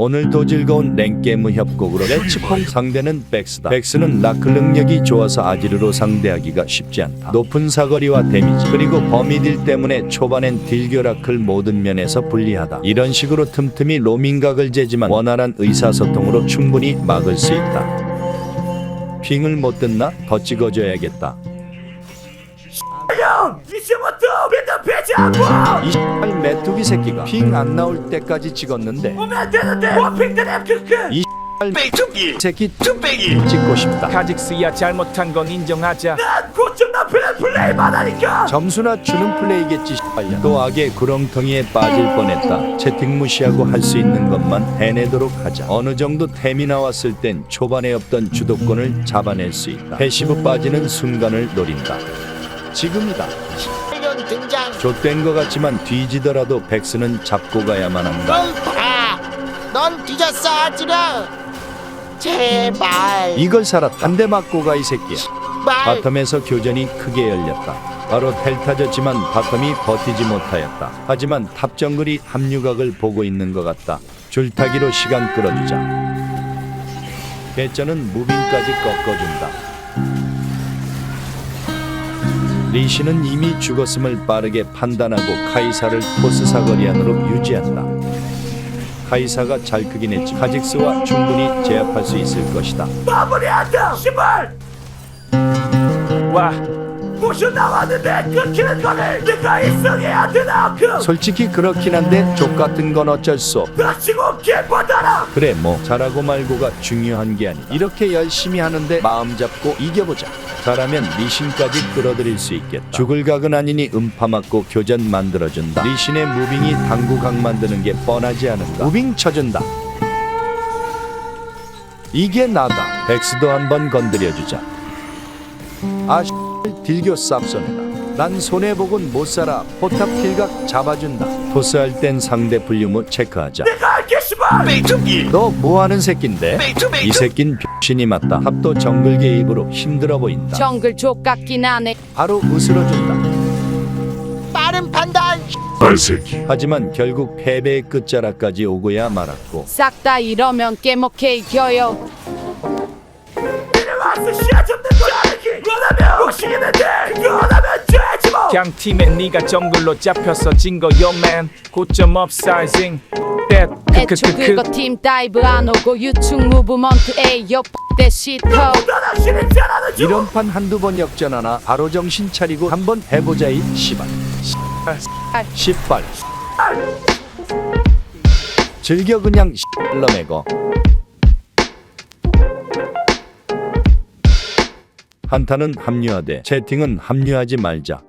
오늘도 즐거운 랭게임 협곡으로 레츠퐁 상대는 백스다. 백스는 라클 능력이 좋아서 아지르로 상대하기가 쉽지 않다. 높은 사거리와 데미지 그리고 범위딜 때문에 초반엔 딜교 라클 모든 면에서 불리하다. 이런 식으로 틈틈이 로밍각을 재지만 원활한 의사소통으로 충분히 막을 수 있다. 핑을 못 듣나? 더 찍어줘야겠다. 형! 이제부터 믿음 배제하고! 이 X발 메뚜기 새끼가 핑 안 나올 때까지 찍었는데 오면 안 되는데! 워핑 드랩 크크! 이 뺑투기! 새끼 뚝배기! 찍고 싶다. 카직스야 잘못한 건 인정하자 난 고점 나쁘는 플레이만 하니까! 점수나 주는 플레이겠지 X발야. 또 악의 구렁텅이에 빠질 뻔했다. 채팅 무시하고 할 수 있는 것만 해내도록 하자. 어느 정도 템이 나왔을 땐 초반에 없던 주도권을 잡아낼 수 있다. 패시브 빠지는 순간을 노린다. 지금이다. 이런 등장 좆된 것 같지만 뒤지더라도 백스는 잡고 가야만 한다. 넌 봐 넌 뒤졌어 아지르 제발 이걸 살았다. 한대 맞고 가 이 새끼야. 말 바텀에서 교전이 크게 열렸다. 바로 텔타졌지만 바텀이 버티지 못하였다. 하지만 탑 정글이 합류각을 보고 있는 것 같다. 줄타기로 시간 끌어주자. 개쩌는 무빙까지 꺾어준다. 리시는 이미 죽었음을 빠르게 판단하고 카이사를 토스 사거리 안으로 유지한다. 카이사가 잘 크긴 했지 카직스와 충분히 제압할 수 있을 것이다. 마무리한다! 시발! 와 무슨 나왔는데 끊기는 거를 내가 이성해야 되나 그 솔직히 그렇긴 한데 족 같은 건 어쩔 수 없. 다치고 개뻗어라! 그래 뭐 잘하고 말고가 중요한 게 아니다. 이렇게 열심히 하는데 마음 잡고 이겨보자. 잘하면 리신까지 끌어들일 수 있겠다. 죽을 각은 아니니 음파 맞고 교전 만들어준다. 리신의 무빙이 당구각 만드는 게 뻔하지 않은가. 무빙 쳐준다. 이게 나다. 백스도 한번 건드려주자. 아 씨, 딜교 쌉소네다. 난 손해보곤 못 살아. 포탑 킬각 잡아준다. 토스할 땐 상대 불륨을 체크하자. 내가 알게 시발! 뺑투기! 너 뭐하는 새낀데? 뺑투 이 새낀 병신이 맞다. 합도 정글 개입으로 힘들어 보인다. 정글 족 같긴 하네. 바로 으스러준다. 빠른 판단 하지만 결국 패배의 끝자락까지 오고야 말았고 싹 다 이러면 깨먹게 이겨요. 이래 와서 시야 잡는 거야 이렇게 원하면 그거 죄지 뭐! 팀에 네가 정글로 잡혀서 진거 요맨 고점 업사이징 뎃 애초 그거 크크크크 팀 다이브 안 오고 유충 무브먼트 에이요 대 시터. 이런 판 한두 번 역전하나 바로 정신 차리고 한번 해보자 이 씨발. 씨발. 즐겨 그냥 씨발 러 매거 한타는 합류하되 채팅은 합류하지 말자